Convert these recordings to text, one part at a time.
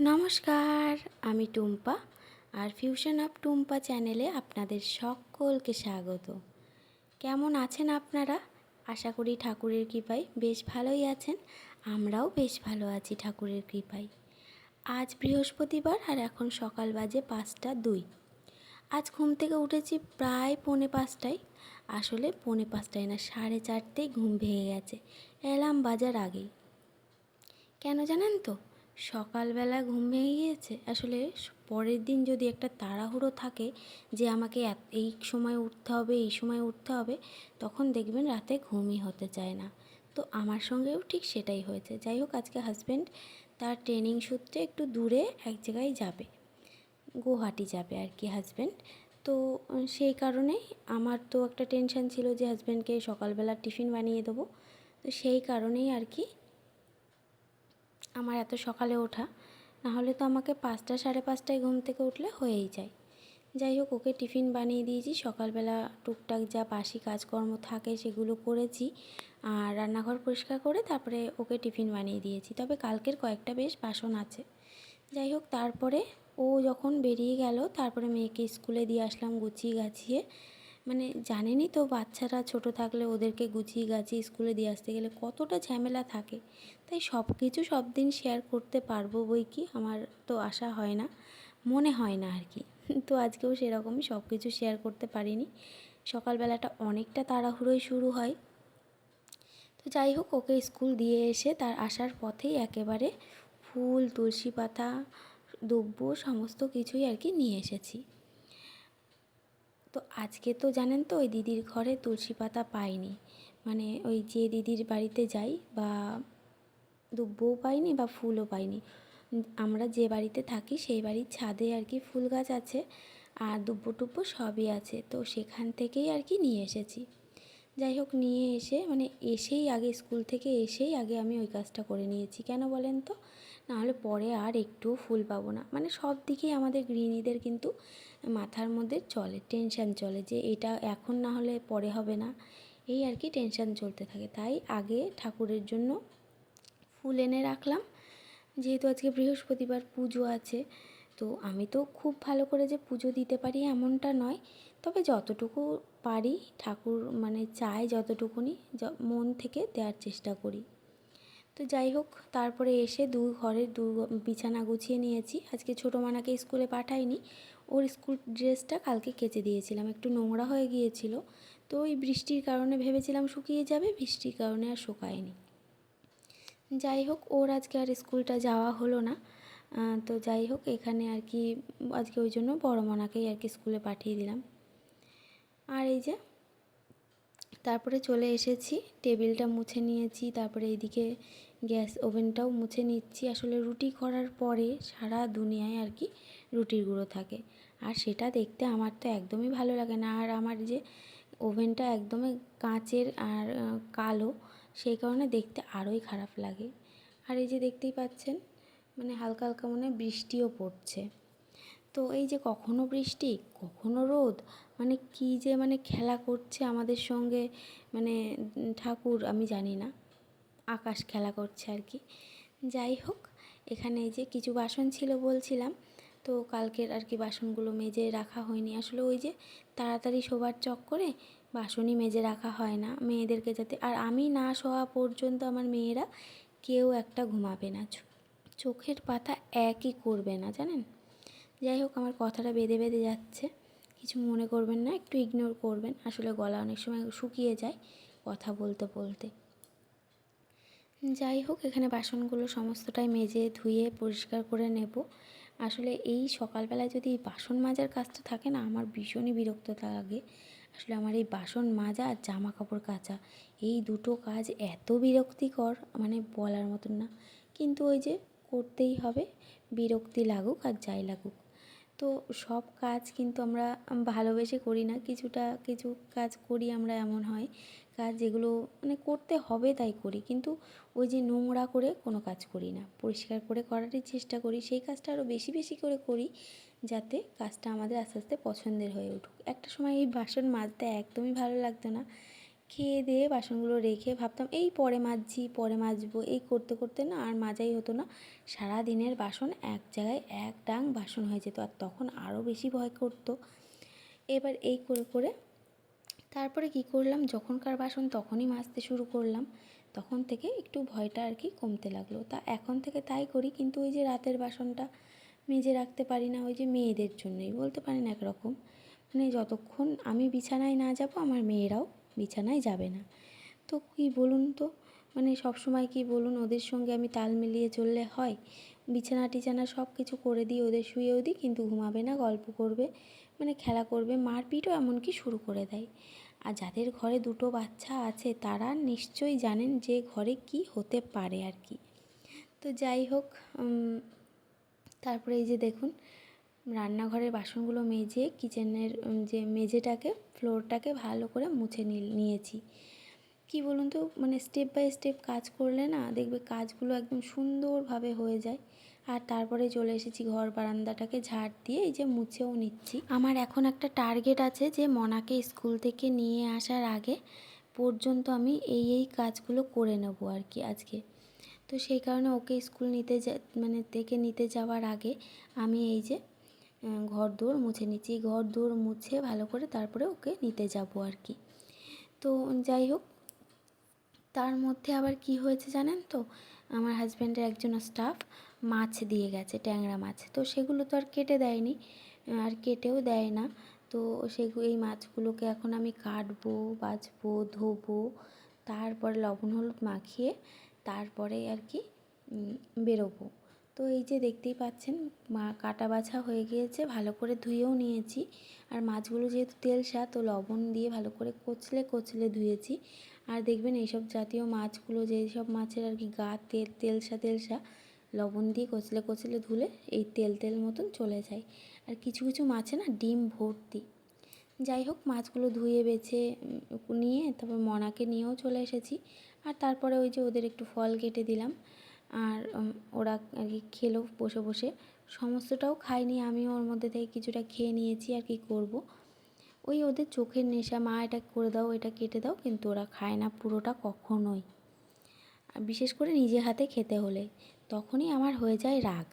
নমস্কার, আমি টুম্পা আর ফিউশন অফ টুম্পা চ্যানেলে আপনাদের সকলকে স্বাগত। কেমন আছেন আপনারা? আশা করি ঠাকুরের কৃপায় বেশ ভালোই আছেন। আমরাও বেশ ভালো আছি ঠাকুরের কৃপায়। আজ বৃহস্পতিবার আর এখন সকাল বাজে পাঁচটা দুই। আজ ঘুম থেকে উঠেছি প্রায় পৌনে পাঁচটায়। আসলে পৌনে পাঁচটায় না, সাড়ে চারটেই ঘুম ভেঙে গেছে। অ্যালার্ম বাজার আগেই। কেন জানেন তো? সকালবেলা ঘুম ভেঙে গিয়েছে। আসলে পরের দিন যদি একটা তাড়াহুড়ো থাকে যে আমাকে এই সময় উঠতে হবে, এই সময় উঠতে হবে, তখন দেখবেন রাতে ঘুমই হতে চায় না। তো আমার সঙ্গেও ঠিক সেটাই হয়েছে। যাই হোক, আজকে হাজব্যান্ড তার ট্রেনিং সূত্রে একটু দূরে এক জায়গায় যাবে। গুয়াহাটি যাবে আর কি হাজব্যান্ড তো সেই কারণেই আমার তো একটা টেনশন ছিল যে হাজব্যান্ডকে সকালবেলা টিফিন বানিয়ে দেবো। তো সেই কারণেই আর কি আমার এত সকালে ওঠা, নাহলে তো আমাকে পাঁচটা সাড়ে পাঁচটায় ঘুম থেকে উঠলে হয়েই যায়। যাই হোক, ওকে টিফিন বানিয়ে দিয়েছি, সকালবেলা টুকটাক যা বাসি কাজকর্ম থাকে সেগুলো করেছি আর রান্নাঘর পরিষ্কার করে তারপরে ওকে টিফিন বানিয়ে দিয়েছি। তবে কালকের কয়েকটা বেশ বাসন আছে। যাই হোক, তারপরে ও যখন বেরিয়ে গেল, তারপরে মেয়েকে স্কুলে দিয়ে আসলাম গুছিয়ে গাছিয়ে মানে জানেনই তো বাচ্চারা ছোট থাকলে ওদেরকে গুছিয়ে গাছিয়ে স্কুলে দিয়ে আসতে গেলে কতটা ঝামেলা থাকে। তাই সব কিছু সব দিন শেয়ার করতে পারব বই কি? আমার তো আশা হয় না, মনে হয় না আর কি। তো আজকেও সেরকমই সব কিছু শেয়ার করতে পারিনি। সকালবেলাটা অনেকটা তাড়াহুড়োই শুরু হয়। তো যাই হোক, ওকে স্কুল দিয়ে এসে তার আসার পথেই একেবারে ফুল, তুলসী পাতা, দ্রব্য, সমস্ত কিছুই আর কি নিয়ে এসেছি। তো আজকে তো জানেন তো, ওই দিদির ঘরে তুলসী পাতা পাইনি। মানে ওই যে দিদির বাড়িতে যাই বা দুব্বও পাইনি বা ফুলও পাইনি। আমরা যে বাড়িতে থাকি সেই বাড়ির ছাদে আর কি ফুল গাছ আছে আর দুব্বো টুব্বো সবই আছে। তো সেখান থেকেই আর কি নিয়ে এসেছি। যাই হোক, নিয়ে এসে মানে এসেই আগে স্কুল থেকে এসেই আগে আমি ওই কাজটা করে নিয়েছি। কেন বলেন তো? নাহলে পরে আর একটুও ফুল পাবো না। মানে সব দিকেই আমাদের গৃহিণীদের কিন্তু মাথার মধ্যে চলে টেনশান চলে যে এটা এখন না হলে পরে হবে না। এই আর কি টেনশান চলতে থাকে। তাই আগে ঠাকুরের জন্য ফুল এনে রাখলাম। যেহেতু আজকে বৃহস্পতিবার পুজো আছে, তো আমি তো খুব ভালো করে যে পুজো দিতে পারি এমনটা নয়। তবে যতটুকু পারি ঠাকুর মানে চাই যতটুকুনি মন থেকে দেওয়ার চেষ্টা করি। তো যাই হোক, তারপরে এসে দু ঘরের দু বিছানা গুছিয়ে নিয়েছি। আজকে ছোটো মানাকে স্কুলে পাঠাইনি, ওর স্কুল ড্রেসটা কালকে কেচে দিয়েছিলাম, একটু নোংরা হয়ে গিয়েছিল। তো ওই বৃষ্টির কারণে ভেবেছিলাম শুকিয়ে যাবে, বৃষ্টির কারণে আর শুকায়নি। যাই হোক, ওর আজকে আর স্কুলটা যাওয়া হলো না। তো যাই হোক, এখানে আর কি আজকে ওই জন্য বড় মনাকেই আর কি স্কুলে পাঠিয়ে দিলাম। আর এই যে, তারপরে চলে এসেছি, টেবিলটা মুছে নিয়েছি, তারপরে এইদিকে গ্যাস ওভেনটাও মুছে নিচ্ছি। আসলে রুটি করার পরে সারা দুনিয়ায় আর কি রুটির গুঁড়ো থাকে। আর সেটা দেখতে আমার তো একদমই ভালো লাগে না। আর আমার যে ওভেনটা একদমই কাঁচের আর কালো, সেই কারণে দেখতে আরোই খারাপ লাগে। আর এই যে দেখতেই পাচ্ছেন মানে হালকা হালকা মনে বৃষ্টিও পড়ছে। তো এই যে কখনো বৃষ্টি, কখনো রোদ মানে কী যে মানে খেলা করছে আমাদের সঙ্গে মানে ঠাকুর, আমি জানি না। আকাশ খেলা করছে আর কি। যাই হোক, এখানে এই যে কিছু বাসন ছিল বলছিলাম, তো কালকের আর কি বাসনগুলো মেজে রাখা হয়নি। আসলে ওই যে তাড়াতাড়ি শোবার চক্করে বাসনই মেজে রাখা হয় না মেয়েদেরকে যাতে। আর আমি না শোয়া পর্যন্ত আমার মেয়েরা কেউ একটা ঘুমাবে না। চোখের পাতা একই করবে না, জানেন? যাই হোক, আমার কথাটা বেঁধে বেঁধে যাচ্ছে। কিছু মনে করবেন না, একটু ইগনোর করবেন। আসলে গলা অনেক সময় শুকিয়ে যায় কথা বলতে বলতে। যাই হোক, এখানে বাসনগুলো সমস্তটাই মেজে ধুয়ে পরিষ্কার করে নেব। আসলে এই সকালবেলায় যদি বাসন মাজার কাজটা থাকে না, আমার ভীষণই বিরক্ত লাগে। আসলে আমার এই বাসন মাজা আর জামা কাপড় কাচা, এই দুটো কাজ এত বিরক্তিকর মানে বলার মতন না। কিন্তু ওই যে করতেই হবে, বিরক্তি লাগুক আর যাই লাগুক। তো সব কাজ কিন্তু আমরা ভালোবেসে করি না। কিছুটা কিছু কাজ করি আমরা এমন হয়, কাজ যেগুলো মানে করতে হবে তাই করি। কিন্তু ওই যে নোংরা করে কোনো কাজ করি না, পরিষ্কার করে করারই চেষ্টা করি, সেই কাজটা আরও বেশি বেশি করে করি যাতে কাজটা আমাদের আস্তে আস্তে পছন্দের হয়ে উঠুক। একটা সময় এই বাসন মাজতে একদমই ভালো লাগতো না। খেয়ে দিয়ে বাসনগুলো রেখে ভাবতাম, এই পরে মাজছি, পরে মাজবো। এই করতে করতে না আর মাজাই হতো না। সারা দিনের বাসন এক জায়গায় এক ডাং বাসন হয়ে যেত আর তখন আরও বেশি ভয় করতো। এবার এই করে করে তারপরে কি করলাম, যখনকার বাসন তখনই মাজতে শুরু করলাম। তখন থেকে একটু ভয়টা আর কি কমতে লাগল। তা এখন থেকে তাই করি, কিন্তু ওই যে রাতের বাসনটা মেজে রাখতে পারি না, ওই যে মেয়েদের জন্যই, বলতে পারেন একরকম। মানে যতক্ষণ আমি বিছানায় না যাব, আমার মেয়েরাও বিছানায় যাবে না। তো কি বলুন তো? মানে সব সময় কি বলুন ওদের সঙ্গে আমি তাল মিলিয়ে চললে হয়? বিছানা টিছানা সব কিছু করে দিই ওদের শুয়েও দিই কিন্তু ঘুমাবে না, গল্প করবে মানে খেলা করবে, মারপিটও এমনকি শুরু করে দেয়। আর যাদের ঘরে দুটো বাচ্চা আছে, তারা নিশ্চয়ই জানেন যে ঘরে কি হতে পারে আর কি। তো যাই হোক তারপরে এই যে দেখুন রান্নাঘরের বাসনগুলো মেজে কিচেনের যে মেঝেটাকে, ফ্লোরটাকে ভালো করে মুছে নিয়েছি। কি বলুন তো মানে স্টেপ বাই স্টেপ কাজ করলে না, দেখবে কাজগুলো একদম সুন্দরভাবে হয়ে যায়। আর তারপরে চলে এসেছি ঘর বারান্দাটাকে ঝাড় দিয়ে এই যে মুছেও নিচ্ছি। আমার এখন একটা টার্গেট আছে যে মনাকে স্কুল থেকে নিয়ে আসার আগে পর্যন্ত আমি এই এই কাজগুলো করে নেব আর কি আজকে। তো সেই কারণে ওকে স্কুল নিতে যা মানে থেকে নিতে যাওয়ার আগে আমি এই যে ঘর দৌড় মুছে নিচ্ছি। ঘর দৌড় মুছে ভালো করে তারপরে ওকে নিতে যাব আর কি। তো যাই হোক, তার মধ্যে আবার কি হয়েছে জানেন তো? আমার হাজব্যান্ডের একজন স্টাফ মাছ দিয়ে গেছে, ট্যাংরা মাছ। তো সেগুলো তো আর কেটে দেয়নি, আর কেটেও দেয় না। তো সেগুলো এই মাছগুলোকে এখন আমি কাটবো বাছবো ধোবো, তারপরে লবণ হলুদ মাখিয়ে তারপরে আর কি বেরোবো। তো এই যে দেখতেই পাচ্ছেন, মা কাটা বাছা হয়ে গিয়েছে, ভালো করে ধুয়েও নিয়েছি। আর মাছগুলো যেহেতু তেলসা তো লবণ দিয়ে ভালো করে কচলে কচলে ধুয়েছি। আর দেখবেন এইসব জাতীয় মাছগুলো যেই সব মাছের আর কি গা তেল, তেলসা তেলসা, লবণ দিয়ে কচলে কচলে ধুলে এই তেল তেল মতন চলে যায়। আর কিছু কিছু মাছে না ডিম ভর্তি। যাই হোক, মাছগুলো ধুয়ে, বেছে নিয়ে তারপর মনাকে নিয়েও চলে এসেছি। আর তারপরে ওই যে ওদের একটু ফল কেটে দিলাম। আর ওরা আর কি খেলো বসে বসে। সমস্তটাও খাইনি আমিও ওর মধ্যে থেকে কিছুটা খেয়ে নিয়েছি আর কি করব। ওই ওদের চোখের নেশা, মা, এটা করে দাও, এটা কেটে দাও। কিন্তু ওরা খায় না পুরোটা কখনোই। আর বিশেষ করে নিজে হাতে খেতে হলে, তখনই আমার হয়ে যায় রাগ।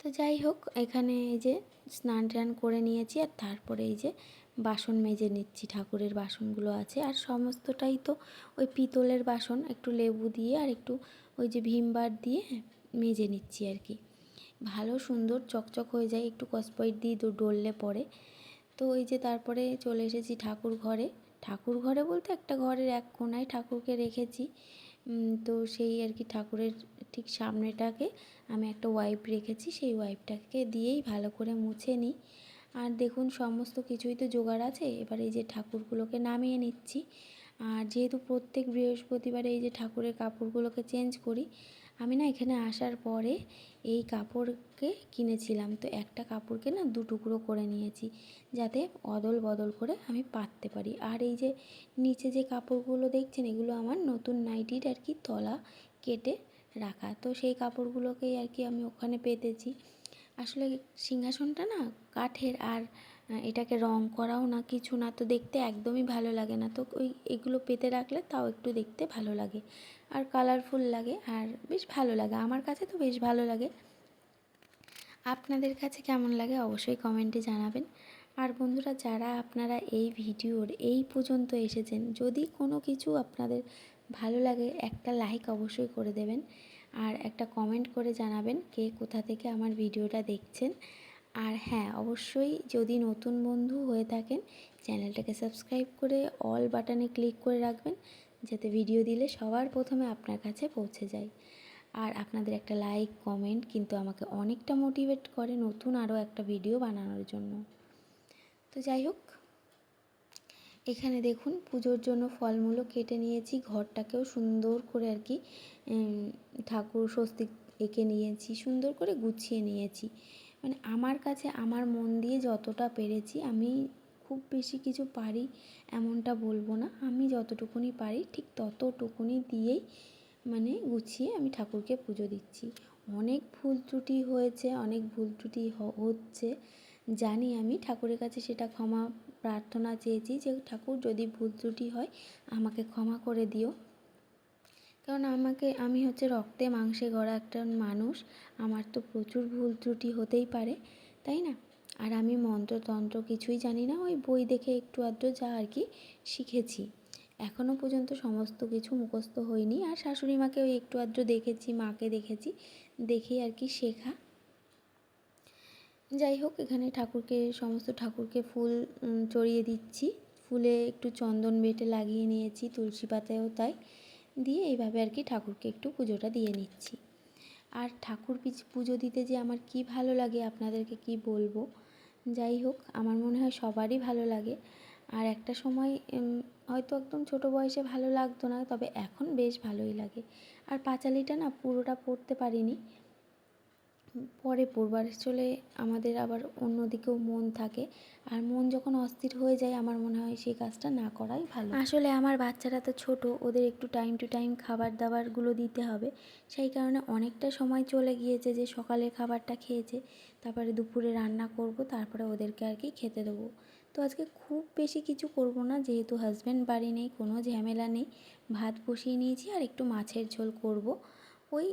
তো যাই হোক, এখানে এই যে স্নান টান করে নিয়েছি আর তারপরে এই যে বাসন মেজে নিচ্ছি, ঠাকুরের বাসনগুলো আছে। আর সমস্তটাই তো ওই পিতলের বাসন, একটু লেবু দিয়ে আর একটু ওই যে ভীমবার দিয়ে মেজে নিচ্ছি আর কি। ভালো, সুন্দর, চকচক হয়ে যায়, একটু কসপয়েট দিয়ে ডললে পরে তো ওই যে তারপরে চলে এসেছি ঠাকুর ঘরে। ঠাকুর ঘরে বলতে একটা ঘরের এক কোনায় ঠাকুরকে রেখেছি। তো সেই আর কি ঠাকুরের ঠিক সামনেটাকে আমি একটা ওয়াইপ রেখেছি। সেই ওয়াইপটাকে দিয়েই ভালো করে মুছে নিই। আর দেখুন, সমস্ত কিছুই তো জোগাড় আছে। এবার এই যে ঠাকুরগুলোকে নামিয়ে নিচ্ছি। আর যেহেতু প্রত্যেক বৃহস্পতিবার এই যে ঠাকুরের কাপড়গুলোকে চেঞ্জ করি, আমি না এখানে আসার পরে এই কাপড়কে কিনেছিলাম। তো একটা কাপড়কে না দু টুকরো করে নিয়েছি, যাতে অদল বদল করে আমি পাততে পারি। আর এই যে নিচে যে কাপড়গুলো দেখছেন, এগুলো আমার নতুন নাইটির আর কি তলা কেটে রাখা। তো সেই কাপড়গুলোকেই আর কি আমি ওখানে পেতেছি। আসলে সিংহাসনটা না কাঠের আর এটাকে রং করাও না কিছু না, তো দেখতে একদমই ভালো লাগে না। তো ওই এগুলো পেতে রাখলে তাও একটু দেখতে ভালো লাগে। আর কালারফুল লাগে আর বেশ ভালো লাগে। আমার কাছে তো বেশ ভালো লাগে। আপনাদের কাছে কেমন লাগে অবশ্যই কমেন্টে জানাবেন। আর বন্ধুরা, যারা আপনারা এই ভিডিওর এই পর্যন্ত এসেছেন, যদি কোনো কিছু আপনাদের ভালো লাগে, একটা লাইক অবশ্যই করে দেবেন। আর একটা কমেন্ট করে জানাবেন কে কোথা থেকে আমার ভিডিওটা দেখছেন। আর হ্যাঁ অবশ্যই যদি নতুন বন্ধু হয়ে থাকেন, চ্যানেলটাকে সাবস্ক্রাইব করে অল বাটনে ক্লিক করে রাখবেন, যাতে ভিডিও দিলে সবার প্রথমে আপনার কাছে পৌঁছে যায়। আর আপনাদের একটা লাইক কমেন্ট কিন্তু আমাকে অনেকটা মোটিভেট করে নতুন আরও একটা ভিডিও বানানোর জন্য। তো যাই হোক এখানে দেখুন পুজোর জন্য ফলমূলও কেটে নিয়েছি, ঘরটাকেও সুন্দর করে আর কি ঠাকুর স্বস্তিক এঁকে নিয়েছি, সুন্দর করে গুছিয়ে নিয়েছি। মানে আমার কাছে আমার মন দিয়ে যতটা পেরেছি, আমি খুব বেশি কিছু পারি এমনটা বলব না। আমি যতটুকুনি পারি ঠিক ততটুকুনি দিয়েই মানে গুছিয়ে আমি ঠাকুরকে পুজো দিচ্ছি। অনেক ভুল ত্রুটি হয়েছে, অনেক ভুল ত্রুটি হচ্ছে, জানি আমি ঠাকুরের কাছে সেটা ক্ষমা প্রার্থনা চেয়েছি যে ঠাকুর যদি ভুল ত্রুটি হয় আমাকে ক্ষমা করে দিও। কারণ আমাকে, আমি হচ্ছে রক্তে মাংসে গড়া একটা মানুষ, আমার তো প্রচুর ভুল ত্রুটি হতেই পারে, তাই না? আর আমি মন্ত্রতন্ত্র কিছুই জানি না, ওই বই দেখে একটু আধটু যা আর কি শিখেছি। এখনও পর্যন্ত সমস্ত কিছু মুখস্থ হয়নি, আর শাশুড়ি মাকে ওই একটু আধটু দেখেছি, মাকে দেখেছি, দেখেই আর কি শেখা। যাই হোক, এখানে ঠাকুরকে, সমস্ত ঠাকুরকে ফুল চড়িয়ে দিচ্ছি। ফুলে একটু চন্দন বেটে লাগিয়ে নিয়েছি, তুলসী পাতায়ও তাই। দিয়ে এইভাবে আর কি ঠাকুরকে একটু পুজোটা দিয়ে নিচ্ছি। আর ঠাকুর পিছ- পুজো দিতে যে আমার কি ভালো লাগে আপনাদেরকে কি বলব? যাই হোক, আমার মনে হয় সবারই ভালো লাগে। আর একটা সময় হয়তো একদম ছোট বয়সে ভালো লাগতো না, তবে এখন বেশ ভালোই লাগে। আর পাঁচালিটা না পুরোটা পড়তে পারিনি। পরে পড়বার চলে আমাদের আবার অন্যদিকেও মন থাকে। আর মন যখন অস্থির হয়ে যায়, আমার মনে হয় সেই কাজটা না করাই ভালো। আসলে আমার বাচ্চারা তো ছোট, ওদের একটু টাইম টু টাইম খাবার দাবারগুলো দিতে হবে। সেই কারণে অনেকটা সময় চলে গিয়েছে যে সকালের খাবারটা খেয়েছে, তারপরে দুপুরে রান্না করব, তারপরে ওদেরকে আর কি খেতে দেবো। তো আজকে খুব বেশি কিছু করব না, যেহেতু হাজব্যান্ড বাড়ি নেই, কোনো ঝামেলা নেই। ভাত বসিয়ে নিয়েছি আর একটু মাছের ঝোল করব। ওই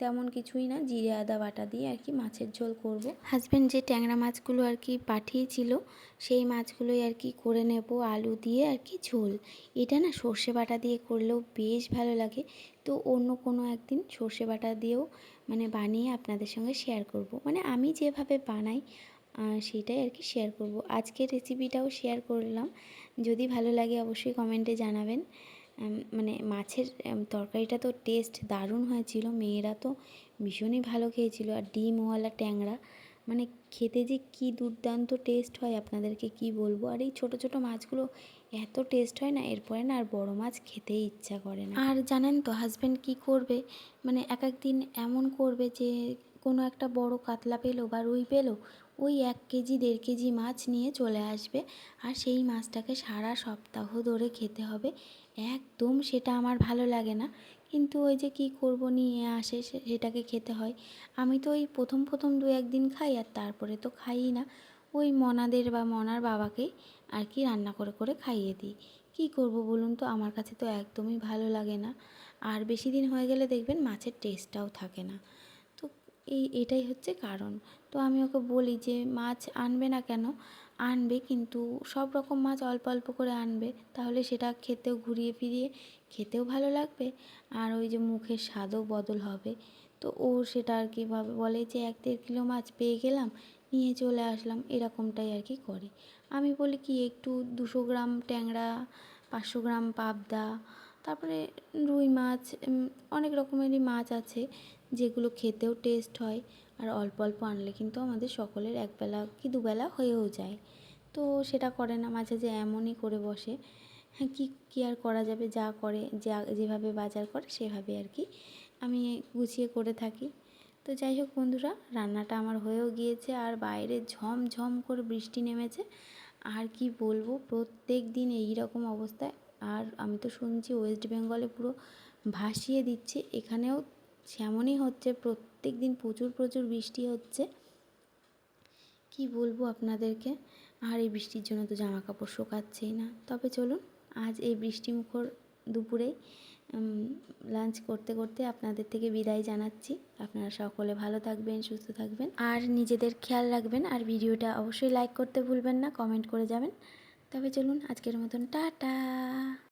তেমন কিছুই না, জিরে, আদা, বাটা দিয়ে আর কি মাছের ঝোল করব। হাজব্যান্ড যে ট্যাংরা মাছগুলো আর কি পাঠিয়েছিল, সেই মাছগুলোই আর কি করে নেব, আলু দিয়ে আর কি ঝোল। এটা না সর্ষে বাটা দিয়ে করলেও বেশ ভালো লাগে। তো অন্য কোনো একদিন সর্ষে বাটা দিয়েও মানে বানিয়ে আপনাদের সঙ্গে শেয়ার করব। মানে আমি যেভাবে বানাই সেটাই আর কি শেয়ার করব। আজকের রেসিপিটাও শেয়ার করলাম। যদি ভালো লাগে অবশ্যই কমেন্টে জানাবেন। মানে মাছের তরকারিটা তো টেস্ট দারুণ হয়েছিল। মেয়েরা তো ভীষণই ভালো খেয়েছিল। আর ডিমওয়ালা ট্যাংরা মানে খেতে যে কি দুর্দান্ত টেস্ট হয় আপনাদেরকে কি বলব? আর এই ছোট ছোট মাছগুলো এত টেস্ট হয় না, এরপরে না আর বড় মাছ খেতেই ইচ্ছা করে না। আর জানেন তো হাজব্যান্ড কি করবে? মানে এক এক দিন এমন করবে যে কোনো একটা বড় কাতলা পেল বা রুই পেল ওই এক কেজি, দেড় কেজি মাছ নিয়ে চলে আসবে। আর সেই মাছটাকে সারা সপ্তাহ ধরে খেতে হবে। একদম সেটা আমার ভালো লাগে না। কিন্তু ওই যে কি করব নিয়ে আসে সেটাকে খেতে হয়। আমি তো ওই প্রথম প্রথম দু একদিন খাই আর তারপরে তো খাইই না। ওই মনাদের বা মনার বাবাকেই আর কি রান্না করে করে খাইয়ে দিই। কী করব বলুন তো? আমার কাছে তো একদমই ভালো লাগে না। আর বেশি দিন হয়ে গেলে দেখবেন মাছের টেস্টটাও থাকে না। এই, এটাই হচ্ছে কারণ। তো আমি ওকে বলি যে, মাছ আনবে না কেন? আনবে কিন্তু সব রকম মাছ অল্প অল্প করে আনবে। তাহলে সেটা খেতেও ঘুরিয়ে ফিরিয়ে খেতেও ভালো লাগবে আর ওই যে মুখের স্বাদও বদল হবে। তো ও সেটা আর কি বলে যে, এক দেড় কিলো মাছ পেয়ে গেলাম, নিয়ে চলে আসলাম। এরকমটাই আর কি করে। আমি বলি কি, একটু দুশো গ্রাম ট্যাংরা, পাঁচশো গ্রাম পাবদা, তারপরে রুই মাছ অনেক রকমেরই মাছ আছে। যেগুলো খেতেও টেস্ট হয় আর অল্প অল্প আনলে কিন্তু আমাদের সকলের একবেলা কি দুবেলা হয়েও যায়। তো সেটা করে না, মাঝে যে এমনই করে বসে। হ্যাঁ কী কী আর করা যাবে, যা করে, যা, যেভাবে বাজার করে সেভাবে আর কি আমি গুছিয়ে করে থাকি। তো যাই হোক বন্ধুরা, রান্নাটা আমার হয়েও গিয়েছে আর বাইরে ঝমঝম করে বৃষ্টি নেমেছে। আর কি বলব, প্রত্যেক দিন এই রকম অবস্থায়। আর আমি তো শুনছি ওয়েস্ট বেঙ্গলে পুরো ভাসিয়ে দিচ্ছে। এখানেও সেমনই হচ্ছে প্রত্যেক দিন প্রচুর প্রচুর বৃষ্টি হচ্ছে। কি বলব আপনাদেরকে? আর এই বৃষ্টির জন্য তো জামা কাপড় শোকাচ্ছেই না। তবে চলুন, আজ এই বৃষ্টিমুখর দুপুরেই লাঞ্চ করতে করতে আপনাদের থেকে বিদায় জানাচ্ছি। আপনারা সকলে ভালো থাকবেন, সুস্থ থাকবেন। আর নিজেদের খেয়াল রাখবেন, আর ভিডিওটা অবশ্যই লাইক করতে ভুলবেন না কমেন্ট করে যাবেন। তবে চলুন, আজকের মতন, টাটা!